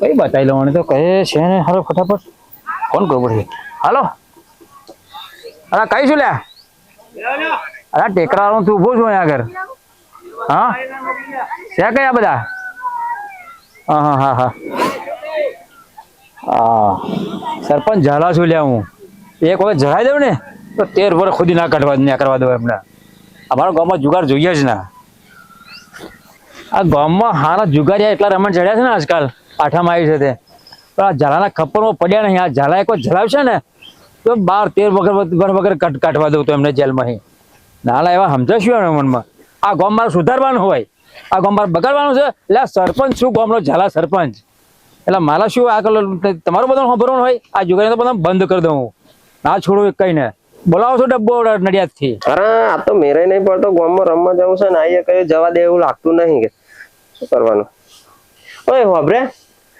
કઈ બતાવી લેવાની? તો કહે છે ને, હાલો, ફટાફટ. કોણ કરવું પડશે હાલો. અરે કઈ શું લ્યા અરે ટેકરાનો તું ઊભો છું અહીંયા આગળ. હા? છે કયા બધા? હા હા હા હા. હા, સરપંચ ઝાલા છું લ્યા હું? એક વખત ઝરાઈ દઉં ને, તો તેર વર્ષ ખુદી ના કાઢવા ના કરવા દઉં એમને. અમારા ગામમાં જુગાર જોઈએ જ ના. આ ગામમાં હારા જુગારિયા એટલા રમણ ચડ્યા છે ને આજકાલ. આઠામાં આવી છે તે. પણ આ ઝાલાના ખપ્પરમાં પડ્યા નહીં. આ ઝાલા એક વખત ઝલાવશે ને, તો બાર તેર વગર વગર વગર કટ કાઢવા દઉં તો એમને જેલમાં નાલા એવા સમજાશું એના મનમાં. આ ગામ મારે સુધારવાનું હોય. આ ગામ મારે બગાડવાનું છે. એટલે સરપંચ શું ગામનો ઝાલા સરપંચ? એટલે મારા શું આ કલર તમારું બધું સાંભળવાનું હોય? આ જુગારી તો બધા બંધ કરી દઉં ના છોડું કઈ ને બોલાવો છો ડબ્બો નડિયાદથી અરે, આ તો મેરે નહીં પડતો. ગામમાં રમવા જવું છે ને આઈએ કઈ જવા દે એવું લાગતું નહીં કે. શું કરવાનું? ઓય હોભરે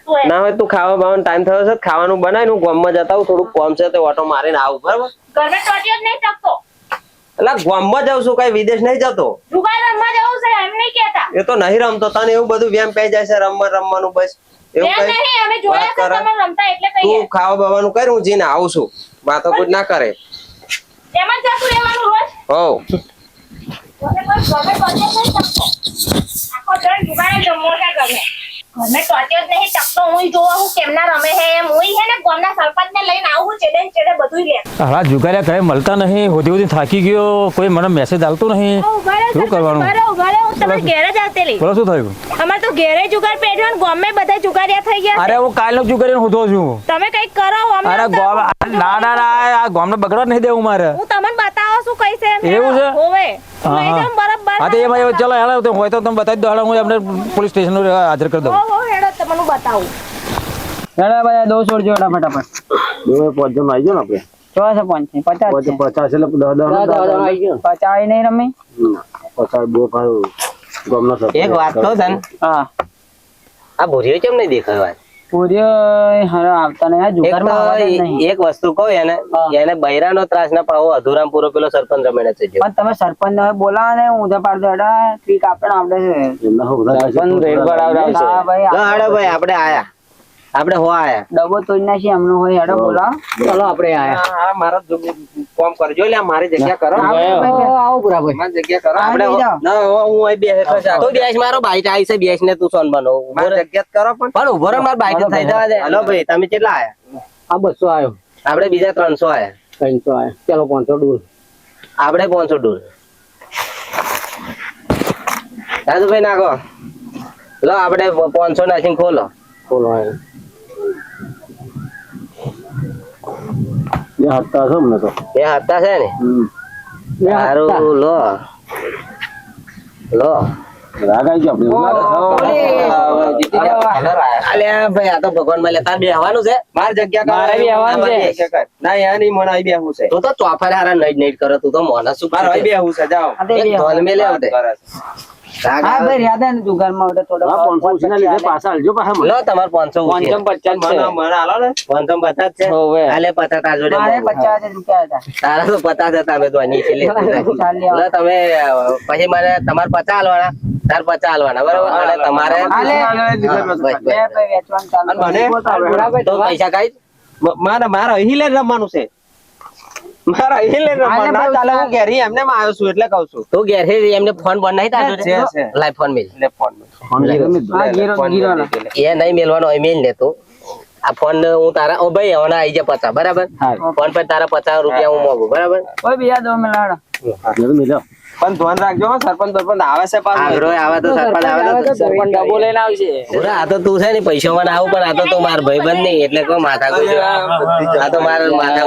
ના હોય તું ખાવા બાવાનો ટાઈમ થયો છે ખાવાનું બનાય ને હું ગામમાં જતા હું થોડુંક કોમ છે તે ઓટો મારીને આવું બરાબર? ઘર મેં ટોટિયો જ નહીં ટકતો એટલે ગામમાં જાઉં છું કઈ વિદેશ નહીં જતો? જુગાર રમવા જવું છે એમ નહીં કહેતા. એ તો નહીં રમતો તને એવું બધું વ્યામ પઈ જાય છે રમવા રમવાનું બસ? એવું કઈ અમે જોયા છે કરે. તમે રમતા એટલે કહીએ. તું ખાવા બાવાનું કર હું જઈને આવું છું. વાતો કુછ ના કરે. એમાં જતું રહેવાનું રોજ હોવ. મને ગમે ટોટિયો નહીં ટકતો આખો જણ જુગાર જ છે ગમે ઘરને ટોટિયો જ નહીં ટકતો હું જોવા હું કેમના રમે હે એમ. હું હે ને ગામના સરપંચને લઈને આવું ચેડે ચેડે બધું લે. હાલા જુગાર્યા કઈ મળતા નહીં. હોધી હોધી થાકી ગયો. કોઈ મને મેસેજ આવતો નહીં. ઊભા શું કરવાનું? ઊભા રહો ઊભા હું તમારા ઘેર જ આવતેલી. બોલો શું થયું? અમાર તો ઘેરે જુગાર પેટ્યો ને ગામે બધા જુગાર્યા થઈ ગયા અરે હું કાલનો જુગારીને હોધો છું. તમે કંઈક કરો અમે અરે ગામ ના ના ના આ ગામને બગડવા નહીં દેવું મારે. હું શું કઈ છે એવું છે? હોવે. હા, તો એમાં એવું ચલો હેલો તો હોય તો તમે બતાવી દો હેલો હું એમને પોલીસ સ્ટેશન હાજર કરી દઉં. હો હો હેડો તમને બતાવું. હેડા ભાઈ દો છોડજો હેડા ફટાફટ. પાંચ જણ આવી ગયો ને આપણે? ચોસો પાંચ પચાસ પચાસ એટલે દસ દસ પચાસ આવી નહીં રમી? પચાસ બહુ ભાઈ એક વાત કહું તને. હા. આ ભૂરીઓ કેમ નહીં દેખાય પૂર્યો હારો આવતા નહીં એક વસ્તુ કહું એને એને બૈરાનો ત્રાસ ના પાવો અધુરામ પૂરો પેલો સરપંચ રમેણે છે પણ તમે સરપંચ ને બોલાવો ને ઊંધા પાડ દો હેડા ટ્રીક આપણે આવડે છે. સરપંચ રેડ પર આવડાવશે. હા હેડો ભાઈ આપણે આયા. આપણે હો આયા ડબ્બો તોડી નાખી એમનું હોય હેડો બોલાવો. ચલો આપણે આયા. હા, મારા કોમ કરજો લે મારી જગ્યા કરો. આવો પૂરા ભાઈ. મારી જગ્યા કરો. હા, આપણે ના હું અહીં બેસે તો બેસ મારો બાઈટ આવી છે બેસ ને તું સોન બનો. મારી જગ્યા કરો પણ. પણ ઊભો રહો માર બાઈટ થઈ જવા દે. હલો ભાઈ તમે કેટલા આયા? આ બસો આવ્યો આપણે બીજા ત્રણસો આયા. ત્રણસો આયા. ચલો પાંચસો આપડે આપણે પાંચસો દાદુ ભાઈ નાખો. લો આપણે પાંચસો નાખીને ખોલો. બોલો બે હપ્તા છે ને? સારું લો. લો. આ તો ભગવાનમાં લેતા બેહવાનું છે? માર જગ્યા મારે બેહવાનું છે. ના યાર નહીં મને અહીં બેહવું છે. તું તો ચોફર હારા નહીં નહીં કરો તું તો મોના શું બેહવું છે જાઓ. હા, તમાર પાંચસો પાંચસો પચાસ છે. પાંચસો પચાસ છે. હોવે. હાલે પચાસ તાર જોડે મારે પચાસ રૂપિયા હતા. તારા તો પચાસ હતા અમે તો અહીં છે ચાલી આવો. લો તમે પછી મને તમારે પચાસ હાલવાના તાર પચાસ હાલવાના બરોબર? અને તમારે તો પૈસા કાઈ મારા મારે અહીં લે રમવાનું છે. મારે અહીં ના ચાલે હું ઘેરી એમને માં આવ્યો છું એટલે કહું છું. તું ઘેર એમને ફોન બોન નહીં તાજો? છે. Phone mail. લે ફોન હા ગીરો ગીરો એ નહીં મેલવાનો એ મેલ લે આ ફોન હું તારા ઓ ભાઈ હમણાં આવી જાય પચાસ બરાબર? ફોન પર તારા પચાસ રૂપિયા હું મોગું બરાબર? ઓય બીજા દો મિલાડો પણ ધ્યાન રાખજો સરપંચ સરપંચ આવે છે પાછું. આવે તો સરપંચ આવે તો સરપંચ ડબ્બો લઈને આવશે પૂરા આ તો તું છે ને પૈસા વાળા આવું પણ આ તો તું માર ભાઈબંધ નહીં એટલે કોઈ માથા આ તો માર માથા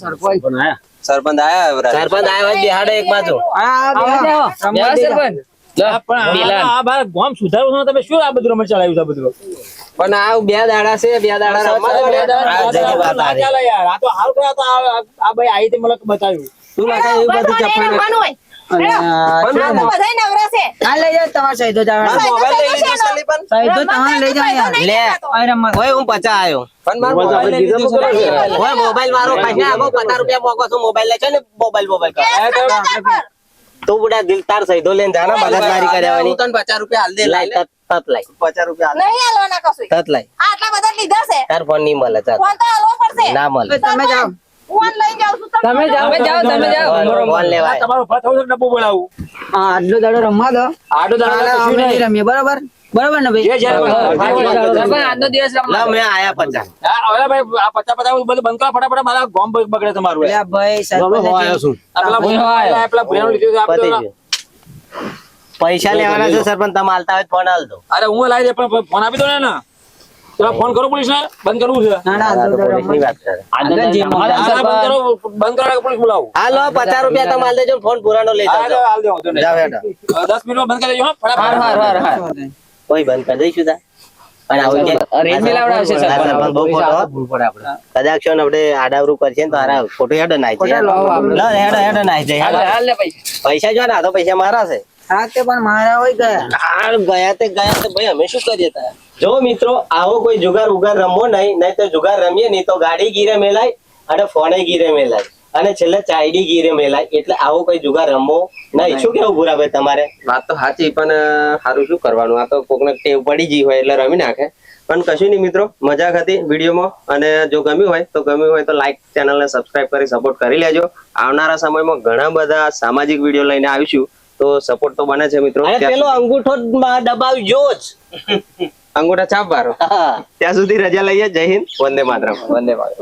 સરપંચ સરપંચ આયા હવે રાત્રે. સરપંચ. આવ્યો? હોય એક બાજુ. આવો જાઓ. રમવા આ બાર ગામ સુધારવું તમે શું આ બધું રમત ચલાવ્યું છે બધું? પણ આ બે દાડા છે બે દાડા યાર. આ તો હાલ તો આ ભાઈ તે બતાવ્યું. તું લાગે એવું બધું અને આ લઈ તમારે સહીદો જવાનો. મોબાઈલ લઈ લીધો છે સહીદો તમારે લઈ જાઓ યાર. લે. આ રમવા. ઓય હું પચા આવ્યો પણ મારો મોબાઈલ લઈ લીધો ઓય મોબાઈલ મારો કઈ આગો પચાસ રૂપિયા મોકો છો મોબાઈલ લે છે ને મોબાઈલ મોબાઈલ કર. તું બધા દિલ તાર સહીધો લઈને જાના મગજમારી કર્યાવાની હું તને પચાસ રૂપિયા હાલ દે લાઈ તત તત લાય. પચાસ રૂપિયા હાલ નહીં હાલવાના કશું તત લાઈ આ આટલા બધા લીધા છે. તાર ફોન નહીં મળે ચાલ ફોન તો હાલવો પડશે. ના મળે. તમે જાઓ. ફોન લઈ જાઉં છું તમે જાઓ તમે જાઓ તમે જાઓ. ફોન- લેવા તમારો ભાત ડબ્બો બોલાવું. હા આટલો દાડો રમવા દો. આડો દાડો. રમીએ બરોબર? બરોબર ને ભાઈ? આજનો દિવસ મેં આયા પચાસ હવે ભાઈ આ પચાસ પચાસ બધું બંધ કરો ફટાફટ મારા ગોમ બગડે તમારું ભાઈ સરપંચ આ પેલા ભૂયા પેલા ભૂયાનું લીધું છે, આપી પતી દો. ગયું. પૈસા લેવાના છે સરપંચ તમે હાલતા હોય ફોન હાલ દો. અરે હું લાવી દે પણ ફોન આપી દો ને. પેલા ફોન કરો પોલીસ ને બંધ કરવું છે. બંધ કરો પોલીસ બોલાવું. હાલો પચાસ રૂપિયા તમે હાલ દેજો ફોન પુરાનો લઈ જાઓ દસ મિનિટમાં બંધ કરી દેજો ફટાફટ. કોઈ બંધ કરી દઈશું તા. અને આવું કે રેત મિલાવડાવશે આ સરપંચ. સરપંચ બહુ ખોટો કદાચ છો આપણે આડાવરું કરશે તો હારા ખોટું હેડો નાઈ ખોટા લો આપણે. લો હેડો હેડો નાઈ જાય હાલ, હેડો. હાલ લે ભાઈ. પૈસા જો ના તો પૈસા મારા છે. હા તે પણ મારા હોય ગયા. આ ગયા તે ગયા તે ભાઈ અમે શું કરીએ તા? જો મિત્રો આવો કોઈ જુગાર ઉગાર રમવો નહીં નહીં તો જુગાર રમીએ નહીં તો ગાડી ગીરે મેલાય અને ફોને ગીરે મેલાય. અને છેલ્લે ચાયડી ગીરે મેલાય. એટલે આવો કોઈ જુગાર રમવો નહીં શું કેવું ભૂરાભાઈ તમારે? વાત તો સાચી પણ સારું શું કરવાનું? આ તો કોકને ટેવ પડી ગઈ હોય એટલે રમી નાખે. પણ કશું નહીં મિત્રો મજાક હતી વિડીયોમાં. અને જો ગમ્યું હોય તો ગમ્યું હોય તો લાઈક ચેનલને સબસ્ક્રાઇબ કરી સપોર્ટ કરી લેજો. આવનારા સમયમાં ઘણા બધા સામાજિક વીડિયો લઈને આવીશું. તો સપોર્ટ તો બને છે મિત્રો. પેલો અંગૂઠો દબાવજો જ અંગૂઠા છાપ વાળો ત્યાં સુધી રજા લઈએ. જય હિન્દ. વંદે માતરમ. વંદે માતરમ.